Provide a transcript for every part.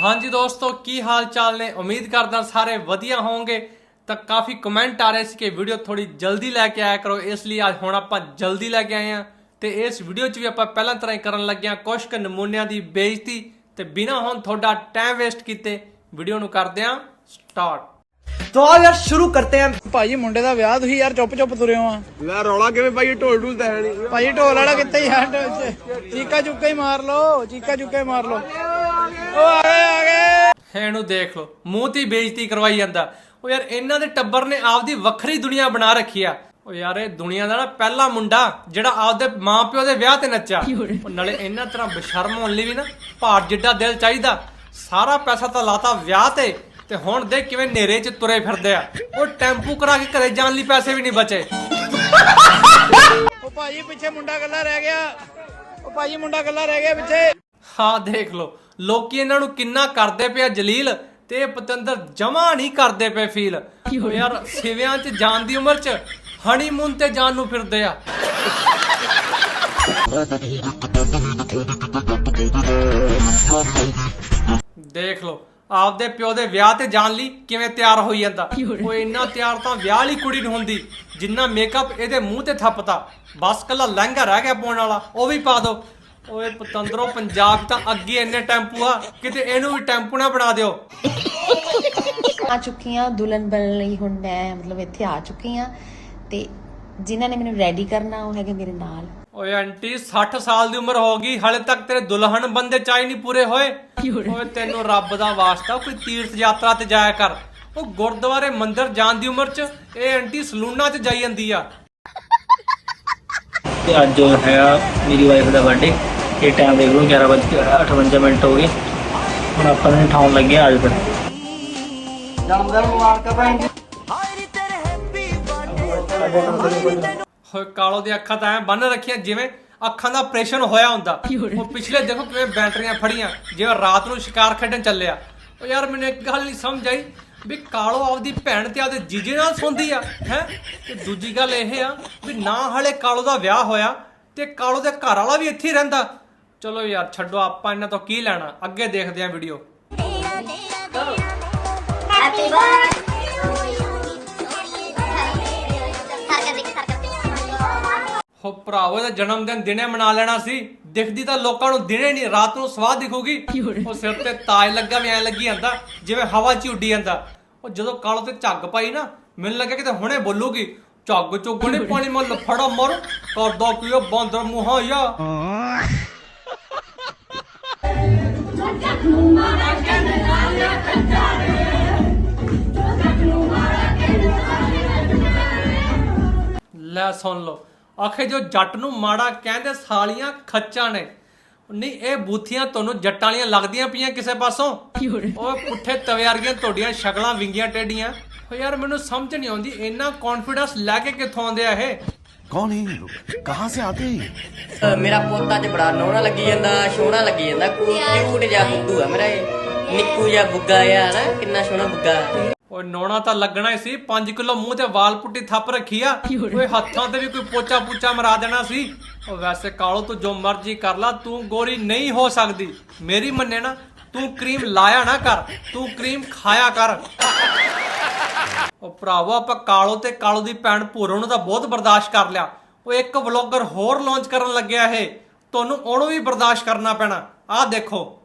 ਹਾਂਜੀ ਦੋਸਤੋ ਕੀ ਹਾਲ ਚਾਲ ਨੇ? ਉਮੀਦ ਕਰਦਾ ਸਾਰੇ ਵਧੀਆ ਹੋਵੋਗੇ। ਤਾਂ ਕਾਫੀ ਕਮੈਂਟ ਆ ਰਹੇ ਸੀ ਕਿ ਵੀਡੀਓ ਥੋੜੀ ਜਲਦੀ ਲੈ ਕੇ ਆਇਆ ਕਰੋ। ਇਸ ਲਈ ਅੱਜ ਹੁਣ ਆਪਾਂ ਜਲਦੀ ਲੈ ਕੇ ਆਏ ਆ ਤੇ ਇਸ ਵੀਡੀਓ 'ਚ ਵੀ ਆਪਾਂ ਪਹਿਲਾਂ ਤਰ੍ਹਾਂ ਹੀ ਕਰਨ ਲੱਗੇ ਆ ਕੁਝ ਕੁ ਨਮੂਨਿਆਂ ਦੀ ਬੇਇੱਜ਼ਤੀ। ਤੇ ਬਿਨਾਂ ਹੁਣ ਤੁਹਾਡਾ ਟਾਈਮ ਵੇਸਟ ਕੀਤੇ ਵੀਡੀਓ ਨੂੰ ਕਰਦੇ ਆ ਸਟਾਰਟ ਤੋ ਆ ਯਾਰ ਸ਼ੁਰੂ ਕਰਤੇ ਆ ਭਾਜੀ ਮੁੰਡੇ ਦਾ ਵਿਆਹ ਤੁਸੀਂ ਯਾਰ ਚੁੱਪ ਚੁੱਪ ਤੁਰੇ ਹੋ ਆ। ਲੈ ਰੌਲਾ ਕਿਵੇਂ? ਭਾਈ ਢੋਲ ਢੂਲ ਤਾਂ ਹੈ ਨਹੀਂ। ਭਾਜੀ ਢੋਲ ਵਾਲਾ ਕਿੱਥੇ ਯਾਰ ਚੀਕਾ ਚੁੱਕਾ ਹੀ ਮਾਰ ਲਓ ਚੀਕਾ ਚੁੱਕੇ ਮਾਰ ਲਓ। ਉਹ ਆ ਗਏ ਆ ਗਏ। ਇਹਨੂੰ ਦੇਖ ਲਓ ਮੂੰਹ ਤੇ ਬੇਇੱਜ਼ਤੀ ਕਰਵਾਈ ਜਾਂਦਾ। ਉਹ ਯਾਰ ਇਹਨਾਂ ਦੇ ਟੱਬਰ ਨੇ ਆਪਦੀ ਵੱਖਰੀ ਦੁਨੀਆ ਬਣਾ ਰੱਖੀ ਆ। ਉਹ ਯਾਰ ਇਹ ਦੁਨੀਆ ਦਾ ਨਾ ਪਹਿਲਾ ਮੁੰਡਾ ਜਿਹੜਾ ਆਪਦੇ ਮਾਪਿਓ ਦੇ ਵਿਆਹ ਤੇ ਨੱਚਾ ਉਹ ਨਾਲੇ ਇਹਨਾਂ ਤਰ੍ਹਾਂ ਬਸ਼ਰਮ ਹੋਣ ਲਈ ਵੀ ਨਾ ਭਾਰ ਜਿੱਡਾ ਦਿਲ ਚਾਹੀਦਾ। ਸਾਰਾ ਪੈਸਾ ਤਾਂ ਲਾਤਾ ਵਿਆਹ ਤੇ ਤੇ ਹੁਣ ਦੇਖ ਕਿਵੇਂ ਨੇਰੇ 'ਚ ਤੁਰੇ ਫਿਰਦੇ ਆ। ਉਹ ਟੈਂਪੂ ਕਰਾ ਕੇ ਘਰੇ ਜਾਣ ਲਈ ਪੈਸੇ ਵੀ ਨਹੀਂ ਬਚੇ। ਉਹ ਭਾਜੀ ਪਿੱਛੇ ਮੁੰਡਾ ਗੱਲਾ ਰਹਿ ਗਿਆ। ਉਹ ਭਾਜੀ ਮੁੰਡਾ ਗੱਲਾ ਰਹਿ ਗਿਆ ਪਿੱਛੇ। ਹਾਂ ਦੇਖ ਲਓ ਲੋਕੀ ਇਹਨਾਂ ਨੂੰ ਕਿੰਨਾ ਕਰਦੇ ਪਿਆ ਜਲੀਲ ਤੇ ਪਤੰਦਰ ਜਮਾ ਨਹੀਂ ਕਰਦੇ ਪਏ ਫੀਲ। ਯਾਰ, ਸਿਵਿਆਂ 'ਚ ਜਾਣ ਦੀ ਉਮਰ 'ਚ ਹਨੀਮੂਨ ਤੇ ਜਾਣ ਨੂੰ ਫਿਰਦੇ ਆ। ਦੇਖ ਲਓ, ਆਪਦੇ ਪਿਓ ਦੇ ਵਿਆਹ ਤੇ ਜਾਣ ਲਈ ਕਿਵੇਂ ਤਿਆਰ ਹੋਈ ਜਾਂਦਾ। ਉਹ ਇੰਨਾ ਤਿਆਰ ਤਾਂ ਵਿਆਹ ਵਾਲੀ ਕੁੜੀ ਨੂੰ ਹੁੰਦੀ, ਜਿੰਨਾ ਮੇਕਅਪ ਇਹਦੇ ਮੂੰਹ ਤੇ ਥੱਪਤਾ। ਬਸ ਕੱਲਾ ਲਹਿੰਗਾ ਰਹਿ ਗਿਆ ਪਾਉਣ ਵਾਲਾ, ਉਹ ਵੀ ਪਾ ਦਿਓ ਓਏ ਪਤੰਦਰੋ ਪੰਜਾਬ ਤਾਂ ਅੱਗੇ ਇੰਨੇ ਟੈਂਪੂ ਆ ਕਿਤੇ ਇਹਨੂੰ ਵੀ ਟੈਂਪੂ ਨਾ ਬਣਾ ਦਿਓ। ਆ ਚੁੱਕੀ ਹਾਂ ਦੁਲਹਨ ਬਣਨ ਲਈ ਹੁਣ ਮੈਂ ਮਤਲਬ ਇੱਥੇ ਆ ਚੁੱਕੀ ਹਾਂ ਤੇ ਜਿਨ੍ਹਾਂ ਨੇ ਮੈਨੂੰ ਰੈਡੀ ਕਰਨਾ ਉਹ ਹੈਗੇ ਮੇਰੇ ਨਾਲ। ਓਏ ਆਂਟੀ 60 ਸਾਲ ਦੀ ਉਮਰ ਹੋ ਗਈ ਹਲੇ ਤੱਕ ਤੇਰੇ ਦੁਲਹਨ ਬੰਦੇ ਚਾਈ ਨਹੀਂ ਪੂਰੇ ਹੋਏ। ਓਏ ਤੈਨੂੰ ਰੱਬ ਦਾ ਵਾਸਤਾ ਕੋਈ ਤੀਰਥ ਯਾਤਰਾ ਤੇ ਜਾਇਆ ਕਰ। ਉਹ ਗੁਰਦੁਆਰੇ ਮੰਦਿਰ ਜਾਣ ਦੀ ਉਮਰ 'ਚ ਇਹ ਆਂਟੀ ਸਲੂਨਾ 'ਚ ਜਾਈ ਜਾਂਦੀ ਆ। ਤੇ ਅੱਜ ਹੈਗਾ ਮੇਰੀ ਵਾਈਫ ਦਾ ਬਰਥਡੇ ਇਹ ਟਾਈਮ ਦੇਖ ਲਓ 11:58 ਮਿੰਟ ਹੋ ਗਏ। ਹੁਣ ਆਪਾਂ ਨੇ ਠਾਉਣ ਲੱਗੇ ਆ ਅੱਜ ਫਿਰ। ਹੋਏ ਕਾਲੋ ਦੀਆਂ ਅੱਖਾਂ ਤਾਂ ਐ ਬੰਨ ਰੱਖੀਆਂ, ਜਿਵੇਂ ਅੱਖਾਂ ਦਾ ਆਪਰੇਸ਼ਨ ਹੋਇਆ ਹੁੰਦਾ। ਉਹ ਪਿਛਲੇ ਦੇਖੋ ਕਿਵੇਂ ਬੈਟਰੀਆਂ ਫੜੀਆਂ, ਜਿਵੇਂ ਰਾਤ ਨੂੰ ਸ਼ਿਕਾਰ ਖੇਡਣ ਚੱਲਿਆ। ਉਹ ਯਾਰ ਮੈਨੂੰ ਇੱਕ ਗੱਲ ਨਹੀਂ ਸਮਝ ਆਈ ਵੀ ਕਾਲੋ ਆਪਦੀ ਭੈਣ ਤੇ ਆਪਦੇ ਜੀਜੇ ਨਾਲ ਸੌਂਦੀ ਆ, ਹੈ? ਤੇ ਦੂਜੀ ਗੱਲ ਇਹ ਆ ਵੀ ਨਾ ਹਲੇ ਕਾਲੋ ਦਾ ਵਿਆਹ ਹੋਇਆ, ਤੇ ਕਾਲੋ ਦੇ ਘਰ ਵਾਲਾ ਵੀ ਇੱਥੇ ਰਹਿੰਦਾ। ਚਲੋ ਯਾਰ ਛੱਡੋ ਆਪਾਂ ਇਹਨਾਂ ਤੋਂ ਕੀ ਲੈਣਾ? ਅੱਗੇ ਦੇਖਦੇ ਆਂ ਵੀਡੀਓ ਹੋ ਭਰਾਵੋ ਦਾ ਜਨਮ ਦਿਨ ਦਿਨੇ ਮਨਾ ਲੈਣਾ ਸੀ। ਦਿਖਦੀ ਤਾਂ ਲੋਕਾਂ ਨੂੰ ਦਿਨੇ ਨਹੀਂ ਰਾਤ ਨੂੰ ਸਵਾਹ ਦਿਖੂਗੀ। ਉਹ ਸਿਰ ਤੇ ਤਾਜ ਲੱਗਾ ਵੀ ਐ ਲੱਗੀ ਜਾਂਦਾ ਜਿਵੇਂ ਹਵਾ 'ਚ ਉੱਡੀ ਜਾਂਦਾ। ਉਹ ਜਦੋਂ ਕਾਲੋ ਤੇ ਝੱਗ ਪਾਈ ਨਾ ਮੈਨੂੰ ਲੱਗਿਆ ਕਿਤੇ ਹੁਣੇ ਬੋਲੂਗੀ। ਝੱਗ ਚੁੱਗ ਨਹੀਂ ਪਾਣੀ ਮੈਂ ਲਫੜਾ ਮਰ। ਕਰਦਾ ਕੀ ਉਹ ਬਾਂਦਰ ਮੂੰਹਾਂ ਯਾ। ਲੈ ਸੁਣ ਲਓ। ਆਖੇ ਜੋ ਜੱਟ ਨੂੰ ਮਾੜਾ ਕਹਿੰਦੇ, ਸਾਲੀਆਂ ਖੱਚਾਂ ਨੇ। ਨਹੀਂ, ਇਹ ਬੂਥੀਆਂ ਤੁਹਾਨੂੰ ਜੱਟਾਂ ਵਾਲੀਆਂ ਲੱਗਦੀਆਂ ਪਈਆਂ ਕਿਸੇ ਪਾਸੋਂ? ਓਏ ਪੁੱਠੇ ਤਵੇ ਵਰਗੀਆਂ ਤੁਹਾਡੀਆਂ ਸ਼ਕਲਾਂ ਵਿੰਗੀਆਂ ਟੇਡੀਆਂ ਓ ਯਾਰ, ਮੈਨੂੰ ਸਮਝ ਨਹੀਂ ਆਉਂਦੀ, ਇੰਨਾ ਕੌਨਫੀਡੈਂਸ ਲੈ ਕੇ ਕਿੱਥੋਂ ਆਉਂਦੇ ਆ ਇਹ? ਕੌਣ ਹੈ ਕਹਾਂ ਸੇ ਆਤੇ ਹੈ ਮੇਰਾ ਪੋਤਾ ਚ ਬੜਾ ਨੋਣਾ ਲੱਗੀ ਜਾਂਦਾ ਸੋਹਣਾ ਲੱਗੀ ਜਾਂਦਾ ਕਿਊਟ ਜਿਹਾ ਬੁੱਧੂ ਆ ਮੇਰਾ ਇਹ। ਨਿੱਕੂ ਜਿਹਾ ਬੁੱਗਾ ਆ ਨਾ? ਕਿੰਨਾ ਸੋਹਣਾ ਬੁੱਗਾ ਓਏ ਨੋਣਾ ਤਾਂ ਲੱਗਣਾ ਸੀ 5 ਕਿਲੋ ਮੂੰਹ ਤੇ ਵਾਲ ਪੁੱਟੀ ਥੱਪ ਰੱਖੀ ਆ। ਓਏ ਹੱਥਾਂ ਤੇ ਵੀ ਕੋਈ ਪੋਚਾ ਪੁੱਚਾ ਮਰਾ ਦੇਣਾ ਸੀ। ਓ ਵੈਸੇ ਕਾਲੋ ਤੂੰ ਜੋ ਮਰਜ਼ੀ ਕਰ ਲਾ ਤੂੰ ਗੋਰੀ ਨਹੀਂ ਹੋ ਸਕਦੀ। ਮੇਰੀ ਮੰਨੇ ਨਾ ਤੂੰ ਕਰੀਮ ਲਾਇਆ ਨਾ ਕਰ ਤੂੰ ਕਰੀਮ ਖਾਇਆ ਕਰ। ਉਹ ਭਰਾਵੋ, ਆਪਾਂ ਕਾਲੋ ਤੇ ਕਾਲੋ ਦੀ ਭੈਣ ਭੋਰੋ ਨੂੰ ਤਾਂ ਬਹੁਤ ਬਰਦਾਸ਼ਤ ਕਰ ਲਿਆ। ਉਹ ਇੱਕ ਵਲੌਗਰ ਹੋਰ ਲਾਂਚ ਕਰਨ ਲੱਗਿਆ ਇਹ। ਤੁਹਾਨੂੰ ਉਹਨੂੰ ਵੀ ਬਰਦਾਸ਼ਤ ਕਰਨਾ ਪੈਣਾ। ਆਹ ਦੇਖੋ।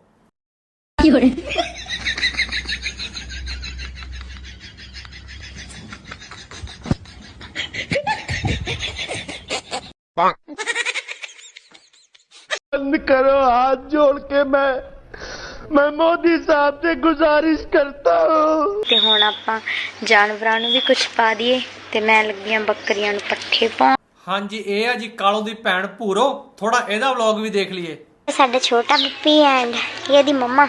ਬੰਦ ਕਰੋ, ਹੱਥ ਜੋੜ ਕੇ ਮੈਂ ਮੈਂ ਮੋਦੀ ਸਾਹਿਬ ਤੇ ਗੁਜ਼ਾਰਿਸ਼ ਕਰਤਾ। ਹੂੰ ਤੇ ਹੁਣ ਆਪਾਂ ਜਾਨਵਰਾਂ ਨੂੰ ਵੀ ਕੁਝ ਪਾ ਦਈਏ ਤੇ ਮੈਂ ਲੱਗੀਆਂ ਬੱਕਰੀਆਂ ਨੂੰ ਪੱਠੇ ਪਾਉਣ। ਹਾਂਜੀ ਇਹ ਆ ਜੀ ਕਾਲੋ ਦੀ ਭੈਣ ਭੂਰੋ। ਥੋੜਾ ਇਹਦਾ ਵਲੌਗ ਵੀ ਦੇਖ ਲਈਏ। ਸਾਡਾ ਛੋਟਾ ਬੱਪੀ ਐਂਡ ਇਹਦੀ ਮੰਮਾ।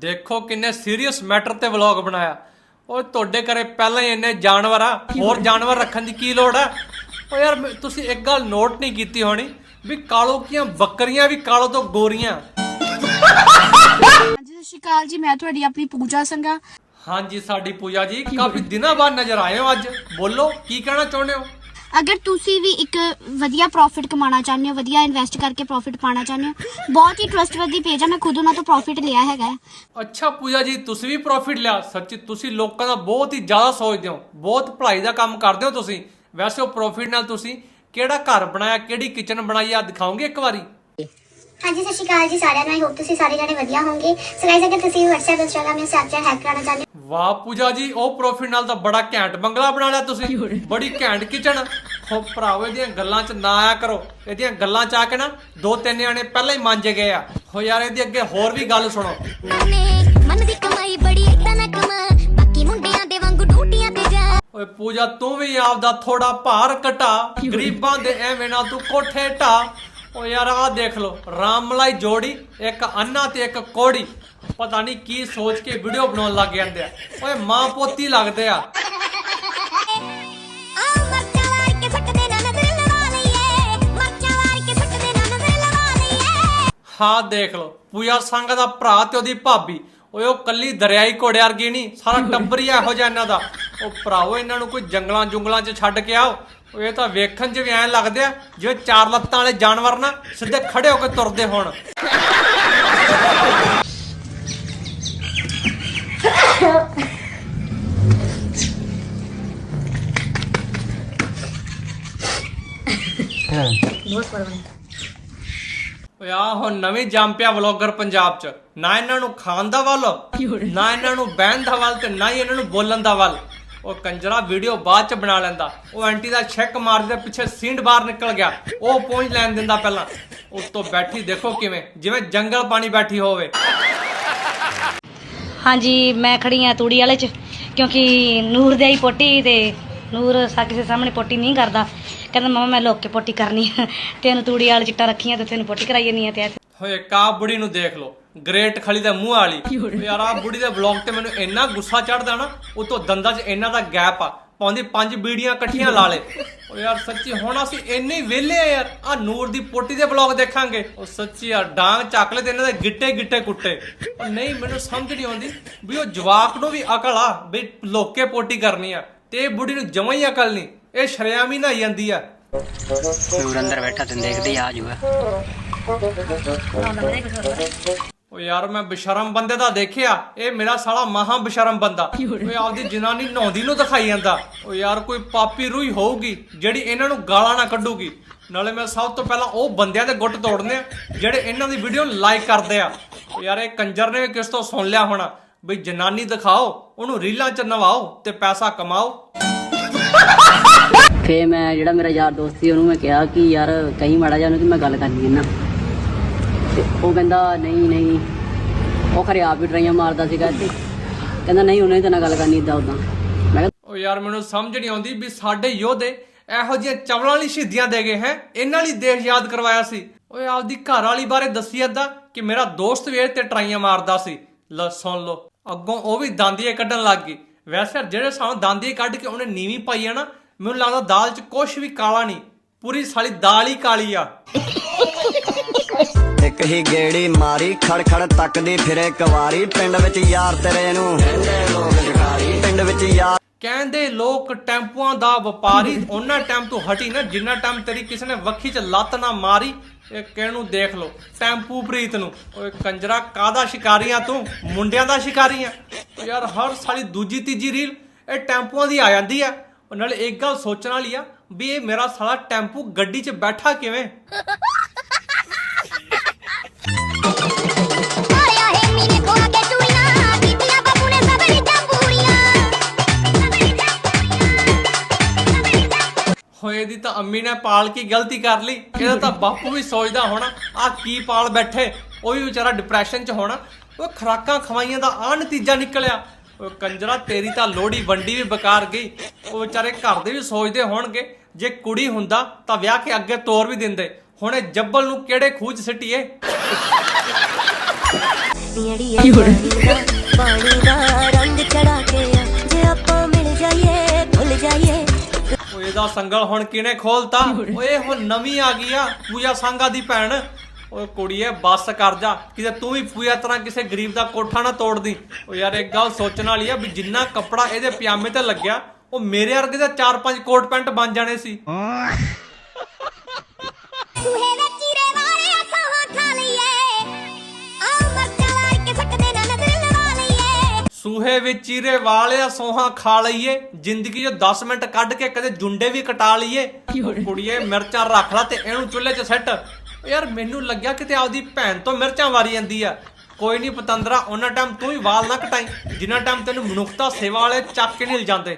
ਦੇਖੋ ਕਿੰਨੇ ਸੀਰੀਅਸ ਮੈਟਰ ਤੇ ਵਲੌਗ ਬਣਾਇਆ। ਓਏ ਤੁਹਾਡੇ ਘਰੇ ਪਹਿਲਾਂ ਹੀ ਇੰਨੇ ਜਾਨਵਰ ਆ। ਹੋਰ ਜਾਨਵਰ ਰੱਖਣ ਦੀ ਕੀ ਲੋੜ ਆ? ਓ ਯਾਰ ਤੁਸੀਂ ਇੱਕ ਗੱਲ ਨੋਟ ਨਹੀਂ ਕੀਤੀ ਹੋਣੀ। ਵੀ ਕਾਲੋ ਕੀਆਂ ਬੱਕਰੀਆਂ ਵੀ ਕਾਲੋ ਤੋਂ ਗੋਰੀਆਂ। ਹਾਂਜੀ ਸਤਿ ਸ਼੍ਰੀ ਅਕਾਲ ਜੀ ਮੈਂ ਤੁਹਾਡੀ ਆਪਣੀ ਪੂਜਾ ਸੰਗਾ ਹਾਂਜੀ ਸਾਡੀ ਪੂਜਾ ਜੀ ਕਾਫੀ ਦਿਨਾਂ ਬਾਅਦ ਨਜ਼ਰ ਆਏ ਹੋ ਅੱਜ। ਬੋਲੋ ਕੀ ਕਹਿਣਾ ਚਾਹੁੰਦੇ ਹੋ? ਅਗਰ ਤੁਸੀਂ ਵੀ ਇੱਕ ਵਧੀਆ ਪ੍ਰੋਫਿਟ ਕਮਾਉਣਾ ਚਾਹੁੰਦੇ ਹੋ ਵਧੀਆ ਇਨਵੈਸਟ ਕਰਕੇ ਪ੍ਰੋਫਿਟ ਪਾਉਣਾ ਚਾਹੁੰਦੇ ਹੋ ਬਹੁਤ ਹੀ ਟਰਸਟਵਰਦੀ ਪੇਜ ਆ ਮੈਂ ਖੁਦ ਉਹਨਾਂ ਤੋਂ ਪ੍ਰੋਫਿਟ ਲਿਆ ਹੈਗਾ ਹੈ। ਅੱਛਾ ਪੂਜਾ ਜੀ ਤੁਸੀਂ ਵੀ ਪ੍ਰੋਫਿਟ ਲਿਆ। ਸੱਚੀ ਤੁਸੀਂ ਲੋਕਾਂ ਦਾ ਬਹੁਤ ਹੀ ਜ਼ਿਆਦਾ ਸੋਚਦੇ ਹੋ। ਬਹੁਤ ਭਲਾਈ ਦਾ ਕੰਮ ਕਰਦੇ ਹੋ ਤੁਸੀਂ। ਵੈਸੇ ਉਹ ਪ੍ਰੋਫਿਟ ਨਾਲ ਤੁਸੀਂ ਕਿਹੜਾ ਘਰ ਬਣਾਇਆ ਕਿਹੜੀ ਕਿਚਨ ਬਣਾਈ ਆ ਦਿਖਾਓਗੇ ਇੱਕ ਵਾਰੀ? ਹਾਂਜੀ ਸਤਿ ਸ਼੍ਰੀ ਅਕਾਲ ਜੀ ਸਾਰਿਆਂ ਨੂੰ। ਆਈ ਹੋਪ ਤੁਸੀਂ ਸਾਰੇ ਜਣੇ ਵਧੀਆ ਹੋਵੋਗੇ। ਸੋ ਗਾਇਸ ਅਗਰ ਤੁਸੀਂ WhatsApp Instagram ਜਾਂ Snapchat ਹੈਕ ਕਰਨਾ ਚਾਹੁੰਦੇ ਵਾਹ ਪੂਜਾ ਜੀ ਉਹ ਪ੍ਰੋਫਿਟ ਨਾਲ ਤਾਂ ਬੜਾ ਘੈਂਟ ਬੰਗਲਾ ਬਣਾ ਲਿਆ ਤੁਸੀਂ। ਬੜੀ ਘੈਂਟ ਕਿਚਨ ਹੋ ਭਰਾਵੋ ਇਹਦੀਆਂ ਗੱਲਾਂ 'ਚ ਨਾ ਆਇਆ ਕਰੋ। ਇਹਦੀਆਂ ਗੱਲਾਂ 'ਚ ਆ ਕੇ ਨਾ ਦੋ ਤਿੰਨ ਜਾਣੇ ਪਹਿਲਾਂ ਹੀ ਮੰਜ ਗਏ ਆ। ਹੋ ਯਾਰ ਇਹਦੀ ਅੱਗੇ ਹੋਰ ਵੀ ਗੱਲ ਸੁਣੋ। ਮਨ ਦੀ ਕਮਾਈ ਬੜੀ ਓਏ ਪੂਜਾ ਤੂੰ ਵੀ ਆਪਦਾ ਥੋੜਾ ਭਾਰ ਘਟਾ। ਗਰੀਬਾਂ ਦੇ ਐਵੇਂ ਨਾ ਤੂੰ ਕੋਠੇ ਢਾ। ਓ ਯਾਰ ਆਹ ਦੇਖ ਲੋ ਰਾਮਮਲਾਈ ਜੋੜੀ ਇੱਕ ਅੰਨਾ ਤੇ ਇੱਕ ਕੋੜੀ। ਪਤਾ ਨਹੀਂ ਕੀ ਸੋਚ ਕੇ ਵੀਡੀਓ ਬਣਾਉਣ ਲੱਗ ਜਾਂਦੇ ਆ। ਓਏ ਮਾਂ ਪੋਤੀ ਲੱਗਦੇ ਆ। ਆ ਮਰਚਾ ਵਾਰ ਕੇ ਫੱਟ ਦੇ ਨਾ ਨਜ਼ਰ ਲਵਾ ਲਈਏ। ਮਰਚਾ ਵਾਰ ਕੇ ਫੱਟ ਦੇ ਨਾ ਨਜ਼ਰ ਲਵਾ ਲਈਏ। ਹਾਂ ਦੇਖ ਲੋ ਪੂਜਾ ਸੰਘ ਦਾ ਭਰਾ ਤੇ ਉਹਦੀ ਭਾਬੀ। ਓਏ ਉਹ ਕੱਲੀ ਦਰਿਆਈ ਘੋੜੇ ਵਰਗੀ ਨਹੀਂ ਸਾਰਾ ਟੱਬਰ ਹੀ ਇਹੋ ਜਿਹਾ ਇਹਨਾਂ ਦਾ। ਉਹ ਭਰਾਵੋ, ਇਹਨਾਂ ਨੂੰ ਕੋਈ ਜੰਗਲਾਂ ਜੁੰਗਲਾਂ 'ਚ ਛੱਡ ਕੇ ਆਓ। ਉਹ ਇਹ ਤਾਂ ਵੇਖਣ 'ਚ ਵੀ ਐਂ ਲੱਗਦੇ ਆ, ਜਿਵੇਂ ਚਾਰ ਲੱਤਾਂ ਵਾਲੇ ਜਾਨਵਰ ਨਾ ਸਿੱਧੇ ਖੜੇ ਹੋ ਕੇ ਤੁਰਦੇ ਹੋਣ। ਓਏ ਆਹ ਹੁਣ ਨਵੀਂ ਜੰਪਿਆ ਵਲੌਗਰ ਪੰਜਾਬ 'ਚ। ਨਾ ਇਹਨਾਂ ਨੂੰ ਖਾਣ ਦਾ ਵੱਲ, ਨਾ ਇਹਨਾਂ ਨੂੰ ਬਹਿਣ ਦਾ ਵੱਲ ਤੇ ਨਾ ਹੀ ਇਹਨਾਂ ਨੂੰ ਬੋਲਣ ਦਾ ਵੱਲ। ਉਹ ਕੰਜਰਾ ਵੀਡੀਓ ਬਾਅਦ 'ਚ ਬਣਾ ਲੈਂਦਾ। ਉਹ ਆਂਟੀ ਦਾ ਛੱਕ ਮਾਰਦੇ ਪਿੱਛੇ ਸੀਂਡ ਬਾਹਰ ਨਿਕਲ ਗਿਆ। ਉਹ ਪਹੁੰਚ ਲੈਣ ਦਿੰਦਾ ਪਹਿਲਾਂ। ਉੱਤੋਂ ਬੈਠੀ ਦੇਖੋ ਕਿਵੇਂ ਜਿਵੇਂ ਜੰਗਲ ਪਾਣੀ ਬੈਠੀ ਹੋਵੇ। ਹਾਂਜੀ ਮੈਂ ਖੜੀ ਆ ਤੂੜੀ ਵਾਲੇ ਚ ਕਿਉਂਕਿ ਨੂਰ ਦੇ ਹੀ ਪੋਟੀ ਤੇ ਨੂਰ ਸਾ ਕਿਸੇ ਸਾਹਮਣੇ ਪੋਟੀ ਨਹੀਂ ਕਰਦਾ। ਕਹਿੰਦਾ ਮਮਾ ਮੈਂ ਲੋਕ ਕੇ ਪੋਟੀ ਕਰਨੀ ਤੈਨੂੰ ਤੂੜੀ ਵਾਲ ਚਿੱਟਾ ਰੱਖੀਆਂ ਤੇ ਤੈਨੂੰ ਪੋਟੀ ਕਰਾਈ ਜਾਨੀ ਆ ਤੇ ਹੋਏ ਕਾ ਬੁੜੀ ਨੂੰ ਦੇਖ ਲੋ ਗ੍ਰੇਟ ਖਲੀ ਦਾ ਮੂੰਹ ਵਾਲੀ। ਓ ਯਾਰ ਆ ਬੁੜੀ ਦੇ ਵਲੌਗ ਤੇ ਮੈਨੂੰ ਇੰਨਾ ਗੁੱਸਾ ਚੜਦਾ ਨਾ ਉਤੋਂ ਦੰਦਾਂ 'ਚ ਇੰਨਾ ਦਾ ਗੈਪ ਆ। ਪਾਉਂਦੀ ਪੰਜ ਬੀੜੀਆਂ ਇਕੱਠੀਆਂ ਲਾ ਲੇ। ਓ ਯਾਰ ਸੱਚੀ ਹੁਣ ਅਸੀਂ ਇੰਨੇ ਵਿਹਲੇ ਆ ਯਾਰ। ਆ ਨੂਰ ਦੀ ਪੋਟੀ ਦੇ ਵਲੌਗ ਦੇਖਾਂਗੇ। ਉਹ ਸੱਚੀ ਯਾਰ ਡਾਂਗ ਚੱਕ ਲੈ ਤੇ ਇਹਨਾਂ ਦੇ ਗਿੱਟੇ ਗਿੱਟੇ ਕੁੱਟੇ। ਉਹ ਨਹੀਂ ਮੈਨੂੰ ਸਮਝ ਨਹੀਂ ਆਉਂਦੀ ਵੀ ਉਹ ਜਵਾਕ ਨੂੰ ਵੀ ਅਕਲ ਆ ਵੀ ਲੋਕੇ ਪੋਟੀ ਕਰਨੀ ਆ ਤੇ ਇਹ ਬੁੜੀ ਨੂੰ ਜਮਾਂ ਹੀ ਅਕਲ ਨਹੀਂ। ਇਹ ਸ਼ਰਿਆਮ ਹੀ ਨਹਾਈ ਜਾਂਦੀ ਆ। ਨੂਰ ਅੰਦਰ ਬੈਠਾ ਤੈਨੂੰ ਦੇਖਦੀ ਆ ਜਾਊਗਾ ਓ ਯਾਰ ਮੈਂ ਬਸ਼ਰਮ ਬੰਦੇ ਦਾ ਦੇਖਿਆ ਇਹ ਮੇਰਾ ਸਾਲਾ ਮਹਾ ਬਸ਼ਰਮ ਬੰਦਾ। ਓਏ ਆਪਦੀ ਜਨਾਨੀ ਨਹਾਉਂਦੀ ਨੂੰ ਦਿਖਾਈ ਜਾਂਦਾ। ਓ ਯਾਰ ਕੋਈ ਪਾਪੀ ਰੂਹੀ ਹੋਊਗੀ ਜਿਹੜੀ ਇਹਨਾਂ ਨੂੰ ਗਾਲਾਂ ਨਾ ਕੱਢੂਗੀ। ਨਾਲੇ ਮੈਂ ਸਭ ਤੋਂ ਪਹਿਲਾਂ ਉਹ ਬੰਦਿਆਂ ਦੇ ਗੁੱਟ ਤੋੜਨੇ ਆ ਜਿਹੜੇ ਇਹਨਾਂ ਦੀ ਵੀਡੀਓ ਲਾਈਕ ਕਰਦੇ ਆ। ਓ ਯਾਰ ਇਹ ਕੰਜਰ ਨੇ ਵੀ ਕਿਸ ਤੋਂ ਸੁਣ ਲਿਆ ਹੋਣਾ ਬਈ ਜਨਾਨੀ ਦਿਖਾਓ ਉਹਨੂੰ ਰੀਲਾਂ 'ਚ ਨਵਾਓ ਤੇ ਪੈਸਾ ਕਮਾਓ। ਫੇ ਮੈਂ ਜਿਹੜਾ ਮੇਰਾ ਯਾਰ ਦੋਸਤ ਸੀ ਉਹਨੂੰ ਮੈਂ ਕਿਹਾ ਕਿ ਯਾਰ ਕਹੀਂ ਮਾੜਾ ਉਹਨੂੰ ਕਿ ਮੈਂ ਗੱਲ ਕਰਨੀ ਹੈ ਨਾ। ਤੇ ਉਹ ਕਹਿੰਦਾ ਨਹੀਂ ਨਹੀਂ। ਉਹ ਖਰੇ ਆਪ ਵੀ ਟਰਾਈਆਂ ਮਾਰਦਾ ਸੀਗਾ ਤੇ ਕਹਿੰਦਾ ਨਹੀਂ ਉਹਨੇ ਤਾਂ ਨਾਲ ਗੱਲ ਕਰਨੀ ਇਦਾਂ ਉਦਾਂ ਮੈਂ ਕਿਹਾ ਓ ਯਾਰ ਮੈਨੂੰ ਸਮਝ ਨਹੀਂ ਆਉਂਦੀ ਵੀ ਸਾਡੇ ਯੋਧੇ ਇਹੋ ਜਿਹੀਆਂ ਚਵਲਾਂ ਵਾਲੀ ਸ਼ਹੀਦੀਆਂ ਦੇ ਗਏ ਹੈ। ਇਹਨਾਂ ਲਈ ਦੇਸ਼ ਯਾਦ ਕਰਵਾਇਆ ਸੀ। ਓਏ ਆਪਦੀ ਘਰ ਵਾਲੀ ਬਾਰੇ ਦੱਸੀ ਅੱਦਾ ਕਿ ਮੇਰਾ ਦੋਸਤ ਵੀ ਇਹ ਤੇ ਟਰਾਈਆਂ ਮਾਰਦਾ ਸੀ। ਲੈ ਸੁਣ ਲੋ ਅੱਗੋਂ ਉਹ ਵੀ ਦਾੰਦੀਏ ਕੱਢਣ ਲੱਗ ਗਈ। ਵੈਸੇ ਜਿਹੜੇ ਸਾਨੂੰ ਦਾੰਦੀਏ ਕੱਢ ਕੇ ਉਹਨੇ ਨੀਵੀਂ ਪਾਈ ਆ ਨਾ ਮੈਨੂੰ ਲੱਗਦਾ ਦਾਲ 'ਚ ਕੁਝ ਵੀ ਕਾਲਾ ਨਹੀਂ। ਪੂਰੀ ਸਾਲੀ ਦਾਲ ਹੀ ਕਾਲੀ ਆ। ਇੱਕ ਹੀ ਗੇੜੀ ਮਾਰੀ ਖੜ ਖੜ ਤੱਕਦੀ ਫਿਰੇ ਕਵਾਰੀ। ਪਿੰਡ ਵਿੱਚ ਯਾਰ ਤੇਰੇ ਨੂੰ। ਪਿੰਡ ਵਿੱਚ ਯਾਰ ਕਹਿੰਦੇ ਲੋਕ ਟੈਂਪੂਆਂ ਦਾ ਵਪਾਰੀ, ਉਹਨਾਂ ਟਾਈਮ ਤੋਂ ਹਟੀ ਨਾ, ਜਿੰਨਾ ਟਾਈਮ ਤੇਰੀ ਕਿਸੇ ਨੇ ਵੱਖੀ 'ਚ ਲੱਤ ਨਾ ਮਾਰੀ, ਇਹ ਕਿਹਨੂੰ ਦੇਖ ਲੋ ਟੈਂਪੂ ਪ੍ਰੀਤ ਨੂੰ। ਓਏ ਕੰਜਰਾ ਕਾਦਾ ਸ਼ਿਕਾਰੀਆਂ ਤੂੰ? ਮੁੰਡਿਆਂ ਦਾ ਸ਼ਿਕਾਰੀਆਂ ਯਾਰ, ਹਰ ਸਾਲੀ ਦੂਜੀ, ਤੀਜੀ ਰੀਲ ਇਹ ਟੈਂਪੂਆਂ ਦੀ ਆ ਜਾਂਦੀ ਆ। ਨਾਲੇ ਇੱਕ ਗੱਲ ਸੋਚਣ ਵਾਲੀ ਆ, ਵੀ ਇਹ ਮੇਰਾ ਸਾਲਾ ਟੈਂਪੂ ਗੱਡੀ 'ਚ ਬੈਠਾ ਕਿਵੇਂ? ਹੋਏ ਦੀ ਤਾਂ ਅੰਮੀ ਨੇ ਪਾਲ ਕੀ ਗਲਤੀ ਕਰ ਲਈ। ਇਹਦਾ ਤਾਂ ਬਾਪੂ ਵੀ ਸੋਚਦਾ ਹੋਣਾ ਆ ਕੀ ਪਾਲ ਬੈਠੇ। ਉਹ ਵੀ ਵਿਚਾਰਾ ਡਿਪਰੈਸ਼ਨ 'ਚ ਹੋਣਾ। ਉਹ ਖਰਾਕਾਂ ਖਵਾਈਆਂ ਦਾ ਆ ਨਤੀਜਾ ਨਿਕਲਿਆ। ਉਹ ਕੰਜਰਾ, ਤੇਰੀ ਤਾਂ ਲੋੜੀ ਵੰਡੀ ਵੀ ਬਕਾਰ ਗਈ। ਉਹ ਵਿਚਾਰੇ ਘਰ ਦੇ ਵੀ ਸੋਚਦੇ ਹੋਣਗੇ, ਜੇ ਕੁੜੀ ਹੁੰਦਾ ਤਾਂ ਵਿਆਹ ਕੇ ਅੱਗੇ ਤੋਰ ਵੀ ਦਿੰਦੇ। ਹੁਣ ਇਹ ਜੱਬਲ ਨੂੰ ਕਿਹੜੇ ਖੂਜ ਸਿੱਟੀਏ? ਪਾਣੀ ਦਾ ਰੰਗ ਚੜਾ ਕੇ ਜੇ ਆਪਾਂ ਮਿਲ ਜਾਈਏ, ਭੁੱਲ ਜਾਈਏ। ਇਹਦਾ ਸੰਗਲ ਹੁਣ ਕਿਨੇ ਖੋਲਤਾ? ਓਏ ਹੁਣ ਨਵੀਂ ਆ ਗਈ ਆ ਪੂਜਾ ਸੰਗਾ ਦੀ ਭੈਣ। ਓਏ ਕੁੜੀਏ ਬੱਸ ਕਰ ਜਾ। ਕਿਤੇ ਤੂੰ ਵੀ ਪੂਜਾ ਤਰ੍ਹਾਂ ਕਿਸੇ ਗਰੀਬ ਦਾ ਕੋਠਾ ਨਾ ਤੋੜਦੀ। ਓ ਯਾਰ ਇੱਕ ਗੱਲ ਸੋਚਣ ਵਾਲੀ ਆ ਵੀ ਜਿੰਨਾ ਕੱਪੜਾ ਇਹਦੇ ਪਜਾਮੇ ਤੇ ਲੱਗਿਆ ਉਹ ਮੇਰੇ ਵਰਗੇ ਦਾ ਚਾਰ ਪੰਜ ਕੋਟ ਪੈਂਟ ਬਣ ਜਾਣੇ ਸੀ। ਸੂਹੇ ਵਿੱਚ ਸੂਹੇ ਵਿੱਚ ਚੀਰੇ ਵਾਲਿਆ ਸੋਹਾਂ ਖਾ ਲਈਏ ਜ਼ਿੰਦਗੀ 'ਚ 10 ਮਿੰਟ ਕੱਢ ਕੇ ਕਦੇ ਜੁੰਡੇ ਵੀ ਕਟਾ ਲਈਏ। ਕੁੜੀਏ ਮਿਰਚਾਂ ਰੱਖ ਲਾ ਤੇ ਇਹਨੂੰ ਚੁੱਲ੍ਹੇ 'ਚ ਸੱਟ। ਯਾਰ ਮੈਨੂੰ ਲੱਗਿਆ ਕਿਤੇ ਆਪਦੀ ਭੈਣ ਤੋਂ ਮਿਰਚਾਂ ਵਾਰੀ ਜਾਂਦੀ ਆ। ਕੋਈ ਨਹੀਂ ਪਤੰਦਰਾ ਉਹਨਾਂ ਟਾਈਮ ਤੂੰ ਹੀ ਵਾਲ ਨਾ ਕਟਾਈ। ਜਿੰਨਾ ਟਾਈਮ ਤੈਨੂੰ ਮਨੁੱਖਤਾ ਸੇਵਾ ਵਾਲੇ ਚੱਕ ਕੇ ਨਹੀਂ ਜਾਂਦੇ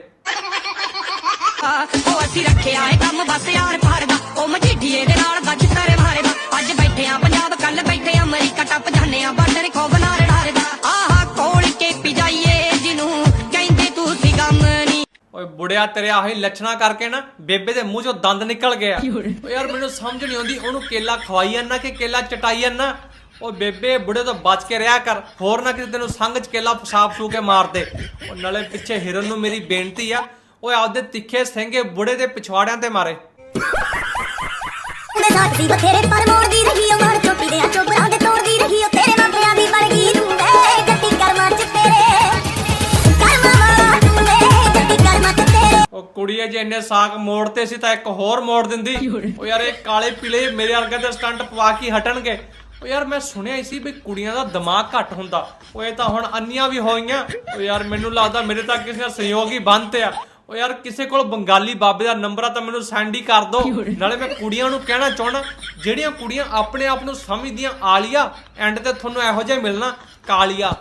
ਉਹ ਅਸੀਂ ਰੱਖਿਆ ਏ ਕੰਮ ਬਸ ਯਾਰ ਦਾ। ਉਹ ਮਜੀਠੀਏ ਦੇ ਨਾਲ ਗੱਜ ਤਰੇ ਮਾਰੇ ਦਾ ਅੱਜ ਬੈਠੇ ਆ ਪੰਜਾਬ ਕੱਲ ਬੈਠੇ ਆ ਅਮਰੀਕਾ ਟੱਪ ਜਾਣੇ ਆ। ਓਏ ਬੁੜਿਆ ਤੇਰੇ ਆਹੀ ਲੱਛਣਾ ਕਰਕੇ ਨਾ ਬੇਬੇ ਦੇ ਮੂੰਹ ਚੋਂ ਦੰਦ ਨਿਕਲ ਗਿਆ ਓ ਯਾਰ ਮੈਨੂੰ ਸਮਝ ਨਹੀਂ ਆਉਂਦੀ ਉਹਨੂੰ ਕੇਲਾ ਖਵਾਈ ਜਾਂਦਾ ਕਿ ਕੇਲਾ ਚਟਾਈ ਜਾਂਦਾ ਓ ਬੇਬੇ ਬੁੜੇ ਤੋਂ ਬਚ ਕੇ ਰਿਹਾ ਕਰ ਹੋਰ ਨਾ ਕਿਤੇ ਤੈਨੂੰ ਸੰਗ ਚ ਕੇਲਾ ਪਸਾਬ ਸੂ ਕੇ ਮਾਰ ਦੇ। ਓ ਨਾਲੇ ਪਿੱਛੇ ਹਿਰਨ ਨੂੰ ਮੇਰੀ ਬੇਨਤੀ ਆ ਓਏ ਆਪਦੇ ਤਿੱਖੇ ਸਿੰਘੇ ਬੁੜੇ ਦੇ ਪਿਛਵਾੜਿਆਂ ਤੇ ਮਾਰੇ। ਉਹਦੇ ਸਾਥ ਦੀ ਬਥੇਰੇ ਪਰ ਮੋੜਦੀ ਰਹੀ ਉਹ ਮਰ ਚੋਟੀ ਦੇ ਆ ਚੋਪਰਾਂ ਕੁੜੀਏ ਜੇ ਇੰਨੇ ਸਾਕ ਮੋੜਤੇ ਸੀ ਤਾਂ ਇੱਕ ਹੋਰ ਮੋੜ ਦਿੰਦੀ। ਉਹ ਯਾਰ ਇਹ ਕਾਲੇ ਪੀਲੇ ਮੇਰੇ ਵਰਗੇ ਦੇ ਸਟੰਟ ਪਵਾ ਕੇ ਹਟਣਗੇ। ਉਹ ਯਾਰ ਮੈਂ ਸੁਣਿਆ ਹੀ ਸੀ ਵੀ ਕੁੜੀਆਂ ਦਾ ਦਿਮਾਗ ਘੱਟ ਹੁੰਦਾ। ਉਹ ਇਹ ਤਾਂ ਹੁਣ ਅੰਨੀਆਂ ਵੀ ਹੋਈਆਂ। ਉਹ ਯਾਰ ਮੈਨੂੰ ਲੱਗਦਾ ਮੇਰੇ ਤਾਂ ਕਿਸੇ ਦਾ ਸਹਿਯੋਗ ਹੀ ਬੰਦ ਤੇ ਆ। ਉਹ ਯਾਰ ਕਿਸੇ ਕੋਲ ਬੰਗਾਲੀ ਬਾਬੇ ਦਾ ਨੰਬਰ ਆ ਤਾਂ ਮੈਨੂੰ ਸੈਂਡ ਹੀ ਕਰ ਦੋ। ਨਾਲੇ ਮੈਂ ਕੁੜੀਆਂ ਨੂੰ ਕਹਿਣਾ ਚਾਹਣਾ ਜਿਹੜੀਆਂ ਕੁੜੀਆਂ ਆਪਣੇ ਆਪ ਨੂੰ ਸਮਝਦੀਆਂ ਆਲੀਆ ਐਂਡ ਤੇ ਤੁਹਾਨੂੰ ਇਹੋ ਜਿਹਾ ਮਿਲਣਾ ਕਾਲੀਆ।